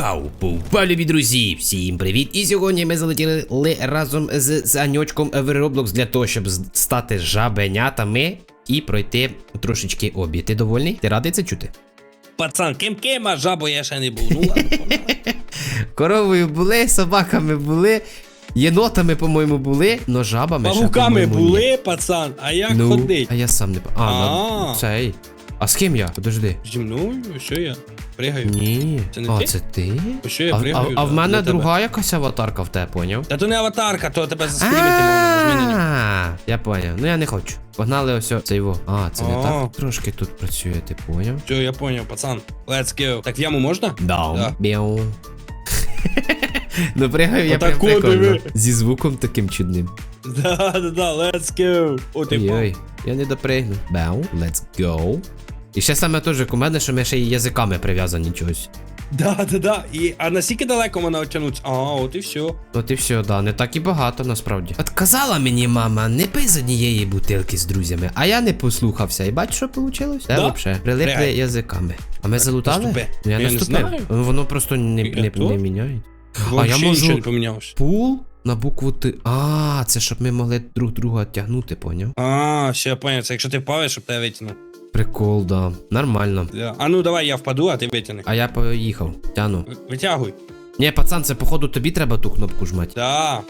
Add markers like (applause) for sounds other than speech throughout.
Вау! Пупа, любі друзі! Всім привіт! І сьогодні ми залетіли разом з Саньочком в Roblox для того, щоб стати жабенятами і пройти трошечки обі. Ти довольний? Ти радий це чути? Пацан, ким ким, а жабою я ще не був. Ну ладно. (laughs) Коровою були, собаками були, єнотами, по-моєму, були, но жабами ще, Павуками ні. були, пацан, а як Ну, ходить? а я сам не... по- А, А. на... цей. А з ким я? Подожди. Зі мною, що я? Пригаю. Ні. Це не а, ти? це ти? Що я а, пригаю? а, а в мене для тебе. якась аватарка в тебе, поняв? Та то не аватарка, то тебе заскрімити можна, Я поняв. Ну я не хочу. Погнали ось це його. А, це не так трошки тут працює, ти поняв? Все, я поняв, пацан. Let's go. Так в яму можна? Да. Біу. Ну пригаю я прям прикольно. Зі звуком таким чудним. Да, да, да, let's go. О, ти Ой-ой, я не допригну. Беу, let's go. І ще саме теж у мене, що ми ще й язиками прив'язані чогось. Да, да, да. І, а наскільки далеко вона оттянуться? А, от і все. От і все, да, не так і багато насправді. От казала мені мама, не пий з однієї бутилки з друзями, а я не послухався. І бач, що вийшло? Та Да? взагалі, прилипли Реально. язиками. А ми залутали? наступи. Ну я, Я не наступив. знаю. Воно просто не, Я не, то? не міняє. Вообще я можу- нічого не помінялося. Пул на букву Т. А, це щоб ми могли друг друга тягнути, поняв? А, все, я поняв. Це якщо ти впавиш, щоб тебе витягнув. Прикол, да. Нормально. Да. А ну давай я впаду, а ти витягни. А я поїхав, тяну. Ви- Витягуй. Ні, пацан, це походу тобі треба ту кнопку жмати. Да.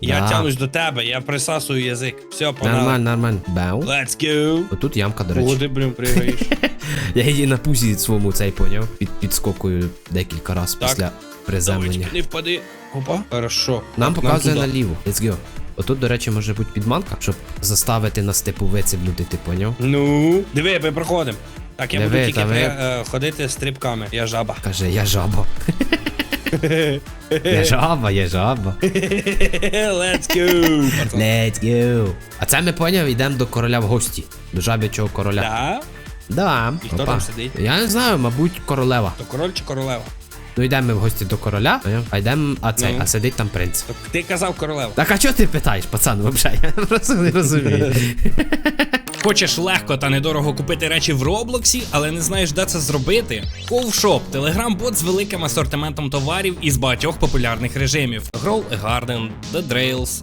Я Да. тянусь до тебе, я присасую язик. Все, погнали. Нормально, нормально. Беу. Let's go. Отут ямка, до речі. О, ти, блін, пригаєш. (laughs) Я її на пузі своєму цей поняв. Під підскокую декілька раз Так. після приземлення. Давай, не впади. Опа. Хорошо. Нам показує туди. наліво. Let's go. Отут, до речі, може бути підманка, щоб заставити нас типу вицеблюти, ти поняв? Ну, диви, ми проходимо. Так, я Диви, буду тільки та ви- при- е, ходити стрибками. Я жаба. Каже, я жаба. Я жаба, я жаба. Let's go. пацан. Let's go. А це ми поняв, йдемо до короля в гості. До жабячого короля. Да? Да. І хто там сидить? Я не знаю, мабуть, королева. То король чи королева? Ну йдемо ми в гості до короля, а йдемо, а цей, Ну. а сидить там принц. Так ти казав королева. Так а чого ти питаєш, пацан, взагалі? Я (laughs) просто не розумію. (laughs) Хочеш легко та недорого купити речі в Роблоксі, але не знаєш, де це зробити? Ковшоп телеграм-бот з великим асортиментом товарів із багатьох популярних режимів: Grow a Garden, The Drails,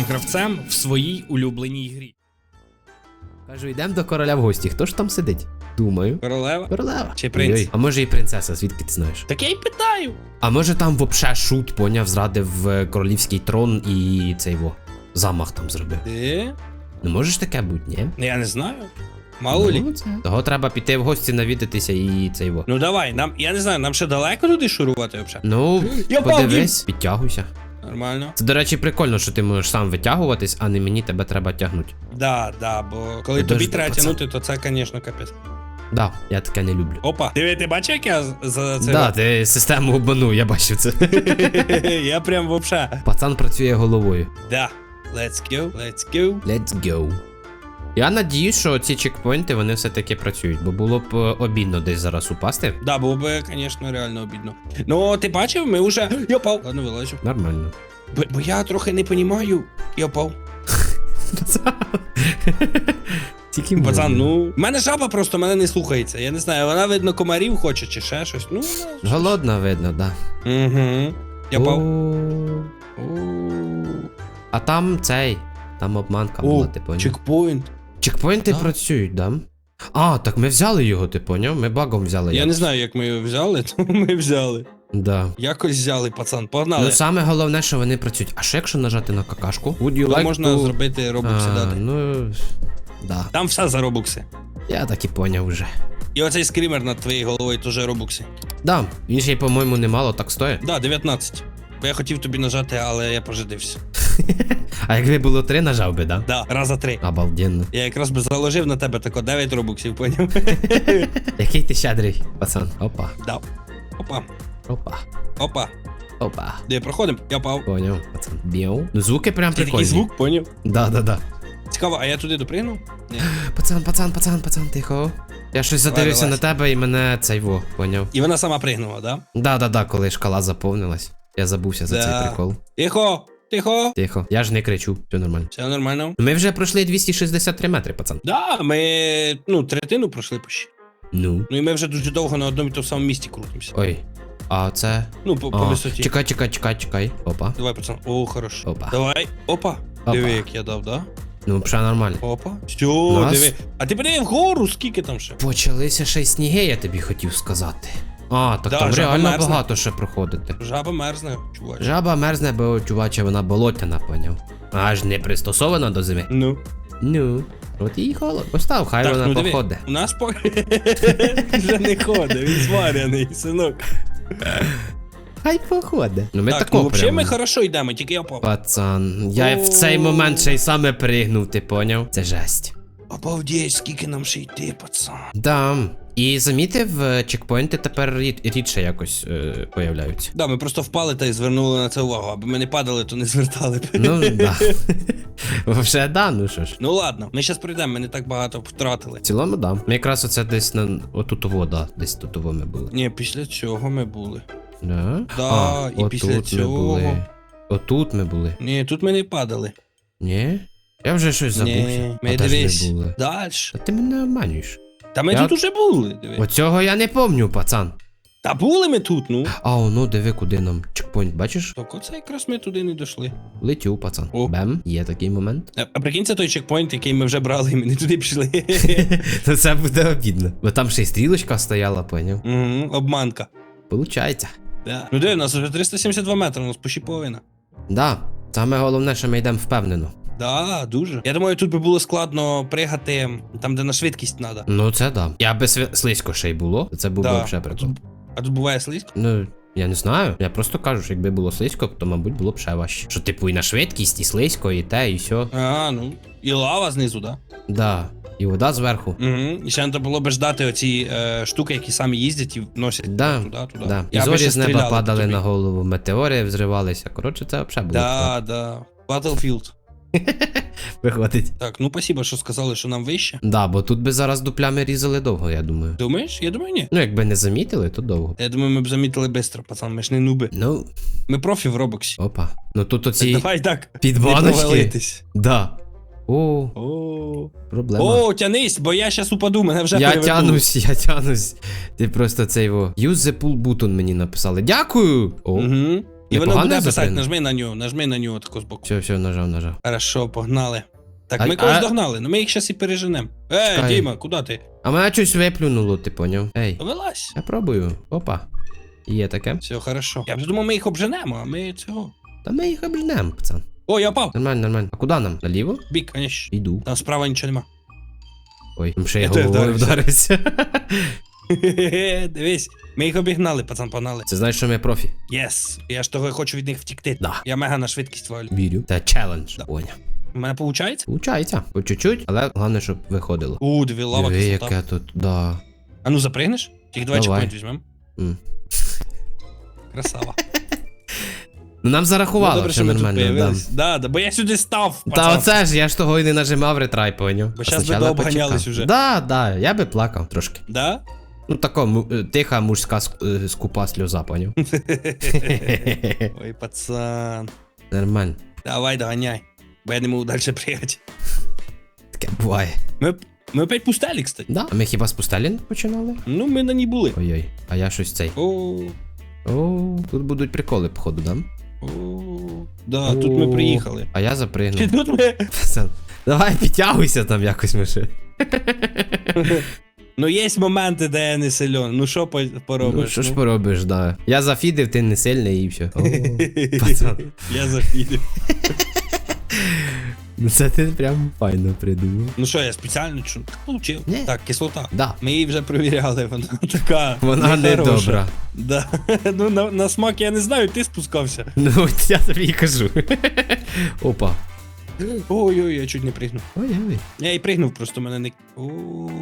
гравцем в своїй улюбленій грі. Кажу, йдемо до короля в гості. Хто ж там сидить? Думаю. Королева? Королева. Чи принц? Ой-ой. А може і принцеса, звідки ти знаєш? Так я й питаю. А може там вообще шут, поняв, зрадив е, королівський трон і цей во. Замах там зробив. Ти? Не можеш таке бути, ні? Ну, Я не знаю. Мало лі. Ну, це. Того треба піти в гості навідатися і цей во. Ну давай, нам, я не знаю, нам ще далеко туди шурувати взагалі? Ну, Я подивись, підтягуйся. Нормально. Це, до речі, прикольно, що ти можеш сам витягуватись, а не мені тебе треба тягнути. Да, да, бо коли тобі треба пацан. тягнути, то це, звісно, капець. Да, я таке не люблю. Опа, ти, ти бачив, як я за це? Да, ти систему обманув, я бачив це. (laughs) я прям вообще. Пацан працює головою. Да. Let's go, let's go. Let's go. Я надіюсь, що ці чекпоінти вони все-таки працюють, бо було б е, обідно десь зараз упасти. Да, було би, звісно, реально обідно. Ну, ти бачив, ми вже. Я пав. Ладно, вилазю. Нормально. Бо, бо я трохи не понімаю. Я пав. (laughs) Тільки Пацан, ну. В мене жаба просто мене не слухається. Я не знаю, вона, видно, комарів хоче чи ще щось. Ну, вона- Голодно видно, да. Угу. Я пав. А там цей. Там обманка була, ти поняв. чекпоінт. Чекпоінти Да. працюють, да? А, так ми взяли його, ти поняв? Ми багом взяли. Я як. не знаю, як ми його взяли, (laughs) то ми взяли. Да. Якось взяли, пацан, погнали. Ну саме головне, що вони працюють. А що якщо нажати на какашку? Would you like можна to... зробити робокси а, дати. Ну. Да. Там все за робокси. Я так і поняв вже. І оцей скрімер над твоєю головою теж робокси. Да, він ще й, по-моєму, немало так стоїть. Да, 19. Бо я хотів тобі нажати, але я пожидився. (laughs) А якби було три, нажав би, да? Да, раза три. Обалденно. Я якраз би заложив на тебе тако 9 робоксів, поняв? (laughs) Який ти щедрий, пацан. Опа. да. Опа. Опа. Опа. Опа. Де проходимо? Я пав. Поняв, пацан. Біу. Ну звуки прям Це такий прикольні. звук, поняв? Да, да, да. Цікаво, а я туди допригнув? Ні. (gasps) Пацан, пацан, пацан, пацан, тихо. Я щось задивився на вилазь. тебе і мене цей во, поняв. І вона сама пригнула, да? Да, да, да, коли шкала заповнилась. Я забувся за цей прикол. Тихо! Тихо! Тихо. Я ж не кричу, все нормально. Все нормально. Ми вже пройшли 263 метри, пацан. Да, ми ну, третину пройшли почти. Ну. Ну і ми вже дуже довго на одному і тому самому місці крутимося. Ой. А це. Ну, по, по висоті. чекай, чекай, чекай, чекай. Опа. Давай, пацан. О, хорошо. Опа. Давай. Опа. Опа. Диви, як я дав, да? Ну, вже нормально. Опа. Все, Нас- диви. А ти подиви вгору, скільки там ще? Почалися ще й сніги, я тобі хотів сказати. А, так Да, там жаба реально мерзне. багато ще проходити. Жаба мерзне, чувач. Жаба мерзне, бо чуваче, вона болотяна, поняв. Аж не пристосована до зими. Ну. Ну, от їй холод. Постав, хай Так, вона ну диви. походить. У нас по... (laughs) вже не ходить, він зваряний, синок. Хай походить. Ну ми так, тако ну взагалі ми хорошо йдемо, тільки я попав. Пацан, я в цей момент ще й саме пригнув, ти поняв? Це жесть. Обалдеть, скільки нам ще йти, пацан. Да. І замітив, е, чекпоінти тепер рідше якось е, появляються. Да, ми просто впали та й звернули на це увагу. Аби ми не падали, то не (laughs) звертали б. Ну, да. (laughs) Вже да, ну що ж. Ну ладно, ми зараз прийдемо, ми не так багато втратили. В цілому, да. Ми якраз оце десь на отут вода, десь тут ми були. Ні, після цього ми були. Да? Да, і після отут ми цього. були. Отут ми були. Ні, тут ми не падали. Ні? Я вже щось забувся. Ні, ми дивись. Дальше. Та ти мене обманюєш. Та ми Я- тут уже були, диви. Оцього я не помню, пацан. Та були ми тут, ну. А, ну диви, куди нам. Чекпоінт, бачиш? Так оце якраз ми туди не дійшли. Летю, пацан. О. Бем, є такий момент. А, а прикинь, це той чекпоінт, який ми вже брали, і ми не туди пішли. (laughs) Ну це буде обідно. Бо там ще й стрілочка стояла, поняв. Угу, обманка. Получається. Да. Ну диви, у нас вже 372 метри, у нас почти половина. Да. Саме головне, що ми йдемо впевнено. Да, дуже. Я думаю, тут би було складно пригати там, де на швидкість треба. Ну це да. Я би сви- слизько ще й було. Це був би взагалі А прикол. тут, а тут буває слизько? Ну, я не знаю. Я просто кажу, що якби було слизько, то, мабуть, було б ще важче. Що, типу, і на швидкість, і слизько, і те, і все. А, ну. І лава знизу, да? Да. І вода зверху. Угу. І ще треба було б ждати оці е, штуки, які самі їздять і носять Да, туди, туди. Да. І зорі з неба падали тобі. на голову, метеори взривалися. Коротше, це взагалі було. Да, да. Battlefield. (laughs) Виходить. Так, ну спасибо, що сказали, що нам вище. Да, бо тут би зараз дуплями різали довго, я думаю. Думаєш? Я думаю, ні. Ну, якби не замітили, то довго. Я думаю, ми б замітили швидко, пацан, ми ж не нуби. Ну, Ми профі в Робоксі. опа. Ну тут Так, оці давай так. Підбаночки. Да. О, О, проблема. О, тянись, бо я щас упаду, мене вже я перевернуло. тянусь, я тянусь. Ти просто цей во. Use the pull button мені написали. Дякую! О, Угу. І воно буде писати, нажми на нього, нажми на нього тако збоку. все, все, нажав, нажав. Хорошо, погнали. Так, А- ми когось а- догнали, ну ми їх щас і переженемо. Ей, Чекай. Діма, куди ти? А мене щось виплюнуло, ти поняв? Ей, Вилазь. я пробую. Опа. Є таке. Все, хорошо. Я вже думав, ми їх обженемо, а ми цього. Та ми їх обжнемо, пацан. О, я пав. Нормально, нормально. А куди нам? Наліво? Бік, конечно. Йду. Там справа нічого нема. Ой, там ще й Я теж головою вдарився. (laughs) Дивись, ми їх обігнали, пацан, погнали. Це значить, що ми профі. Єс. Я ж того хочу від них втікти. Да. Я мега на швидкість валю. Вірю. Це челендж. Да. Поняв. У мене виходить? Получається. По чуть-чуть, але головне, щоб виходило. У, дві лава Диви, кислота. яке тут, да. А ну запригнеш? Тільки два Давай. чекпоінт візьмем. М. Красава. Ну нам зарахувало, добре, що ми тут нормально. Да. появились. Да, да, бо я сюди став, Та пацан. оце ж, я ж того і не нажимав ретрай, поняв. Бо щас би дообганялись уже. Да, да, я би плакав трошки. Да? Ну тако, му- е, тиха мужська е, скупа сльоза, поняв. (laughs) Ой, пацан. Нормально. Давай, доганяй. Бо я не можу далі приїхати. Таке буває. Ми, ми опять пустелі, кстати. Да. А ми хіба з пустелін починали? Ну, ми на ній були. Ой-ой, а я щось цей. О, О, тут будуть приколи, походу, да? о, да, тут ми приїхали. А я Чи запригнув. тут ми. Пацан, Давай підтягуйся там якось Миши. (laughs) Ну, є моменти, де я не силен. Ну, що по- поробиш? Ну, що ж поробиш, да. Я зафідив, ти не сильний і все. О, (laughs) пацан. Я зафідив. Ну це ти прям файно придумав. Ну що, я спеціально чу- так получив. Ні. Так, кислота. Да. Ми її вже перевіряли, вона така. Вона не нехороша. добра. Да. (laughs) Ну, на, на смак я не знаю, ти спускався. Ну, от я тобі і кажу. Опа. Ой-ой, я чуть не пригнув. Ой-ой. Я і пригнув, просто мене не. О,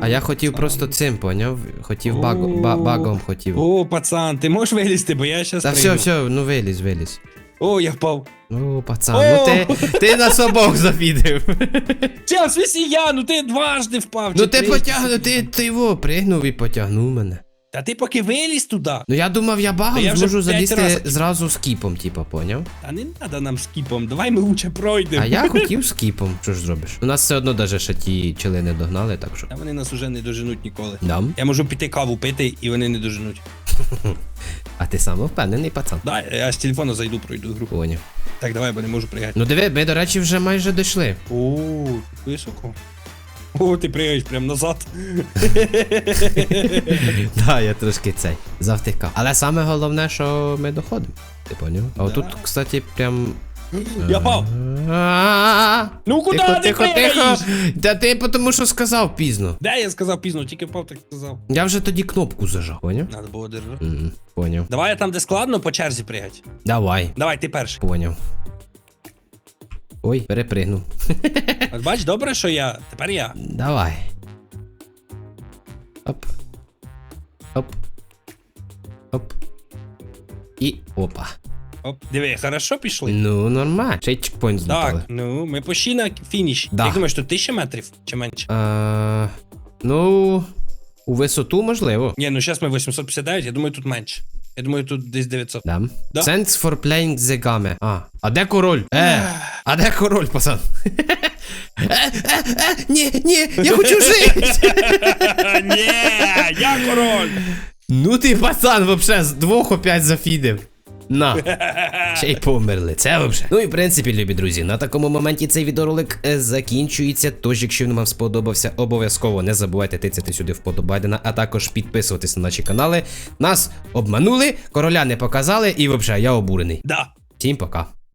А я хотів пацан. просто цим, поняв? Хотів багом, ба- багом хотів. О, пацан, ти можеш вилізти, бо я щас Та пригну. все, все, ну виліз, виліз. О, я впав. О, пацан, О! ну ти, ти нас обох зафідив. Чел, в я, ну ти дважди впав. Ну чи ти тричі. потягнув, ти, ти його пригнув і потягнув мене. Та ти поки виліз туди. Ну я думав, я багом я зможу залізти разів. зразу з кіпом, типа, поняв? Та не треба нам скіпом, давай ми лучше пройдемо. А я (laughs) хотів з кіпом, що ж зробиш? У нас все одно даже ще ті чили не догнали, так що. Та вони нас уже не доженуть ніколи. Дам. Я можу піти каву пити, і вони не доженуть. (laughs) А ти самовпевнений, пацан. Да, я з телефону зайду, пройду гру. Поняв. Так, давай, бо не можу пригати. Ну диви, ми, до речі, вже майже дійшли. О, високо. О, ти пригаєш прям назад. (laughs) Да, я трошки цей завтикав. Але саме головне, що ми доходимо. Ти поняв? А отут, кстати, прям. Я пав. А-а-а. Ну куди ти тихо, тихо. Та ти тому що сказав пізно. Де я сказав пізно, тільки впав, так сказав. Я вже тоді кнопку зажав, поняв? Надо було держати. Поняв. Давай я там, де складно, по черзі пригать. Давай. Давай, ти перший. Поняв. Ой, перепригнув. (laughs) От бач, добре, що я. Тепер я. Давай. Оп. Оп. Оп. І опа. Оп. Диви, хорошо пішли. Ну, нормально. Ще й чекпоінт злутали. Так, ну ми почти на фініш. Да. Як думаєш, тут тисяча метрів чи менше? А, ну, у висоту можливо. Ні, ну зараз ми 859, я думаю, тут менше. Я думаю, тут десь 900. Дам. Да. Thanks for playing the game. А, а де король? Е, а де король, пацан? (laughs) Е, е, е, ні, ні, я хочу жити. (laughs) Ні, я король! Ну ти, пацан, вообще з двох опять зафідив. На. (laughs) Ще й померли. Це вже. Ну і в принципі, любі друзі, на такому моменті цей відеоролик е, закінчується. Тож, якщо він вам сподобався, обов'язково не забувайте тицяти сюди вподобайдена, а також підписуватись на наші канали. Нас обманули, короля не показали, і взагалі я обурений. Да. Всім пока.